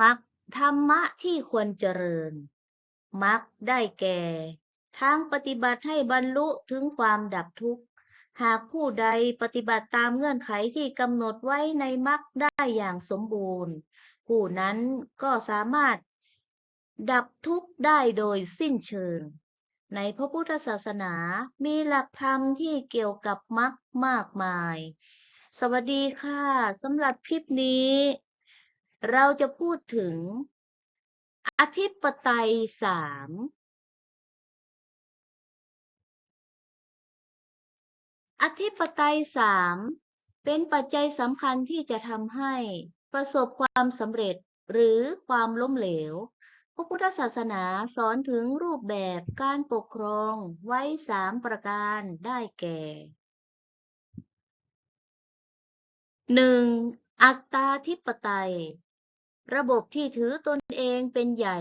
มรรคธรรมะที่ควรเจริญมรรคได้แก่ทางปฏิบัติให้บรรลุถึงความดับทุกข์ หากผู้ใดปฏิบัติตามเงื่อนไขที่กำหนดไว้ในมรรคได้อย่างสมบูรณ์ ผู้นั้นก็สามารถดับทุกข์ได้โดยสิ้นเชิง ในพระพุทธศาสนามีหลักธรรมที่เกี่ยวกับมรรคมากมาย สวัสดีค่ะสำหรับคลิปนี้ เราจะพูดถึง อธิปไตยสามอธิปไตยสามเป็นปัจจัยสำคัญที่จะทำให้ประสบความสำเร็จหรือความล้มเหลว พระพุทธศาสนาสอนถึงรูปแบบการปกครองไว้สามประการได้แก่หนึ่งอัตตาธิปไตย ระบบที่ถือตนเองเป็นใหญ่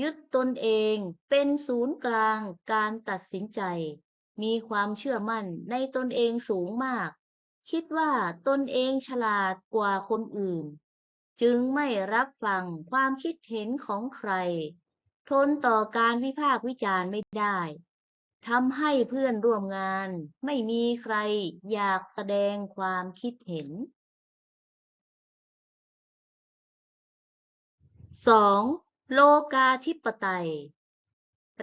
ยึดตนเองเป็นศูนย์กลางการตัดสินใจ มีความเชื่อมั่นในตนเองสูงมาก คิดว่าตนเองฉลาดกว่าคนอื่น จึงไม่รับฟังความคิดเห็นของใคร ทนต่อการวิพากษ์วิจารณ์ไม่ได้ทำให้เพื่อนร่วมงานไม่มีใครอยากแสดงความคิดเห็น 2. โลกาธิปไตย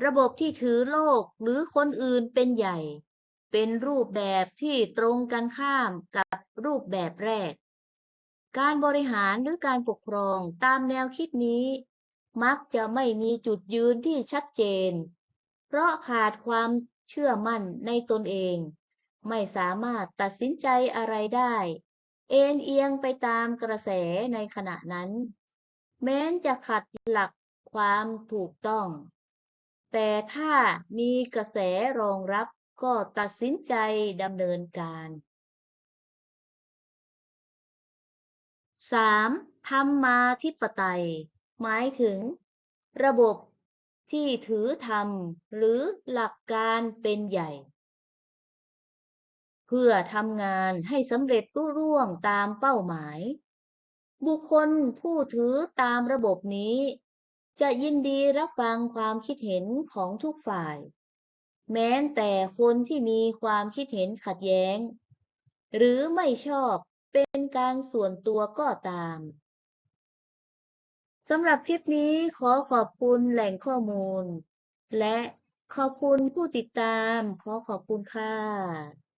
ระบบที่ถือโลกหรือคนอื่นเป็นใหญ่ เป็นรูปแบบที่ตรงกันข้ามกับรูปแบบแรก การบริหารหรือการปกครองตามแนวคิดนี้ มักจะไม่มีจุดยืนที่ชัดเจน เพราะขาดความเชื่อมั่นในตนเอง ไม่สามารถตัดสินใจอะไรได้ เอ็นเอียงไปตามกระแสในขณะนั้น แม้นจะขัดหลักความถูกต้อง แต่ถ้ามีกระแสรองรับก็ตัดสินใจดำเนินการ 3. ธรรมาธิปไตย หมายถึง ระบบที่ถือธรรมหรือหลักการเป็นใหญ่ เพื่อทำงานให้สำเร็จรุ่ร่วงตามเป้าหมาย บุคคลผู้ถือตามระบบนี้ จะยินดีรับฟังความคิดเห็นของทุกฝ่าย แม้แต่คนที่มีความคิดเห็นขัดแย้ง หรือไม่ชอบเป็นการส่วนตัวก็ตามสำหรับคลิปนี้ขอขอบคุณแหล่งข้อมูล และขอบคุณผู้ติดตาม ขอขอบคุณค่ะ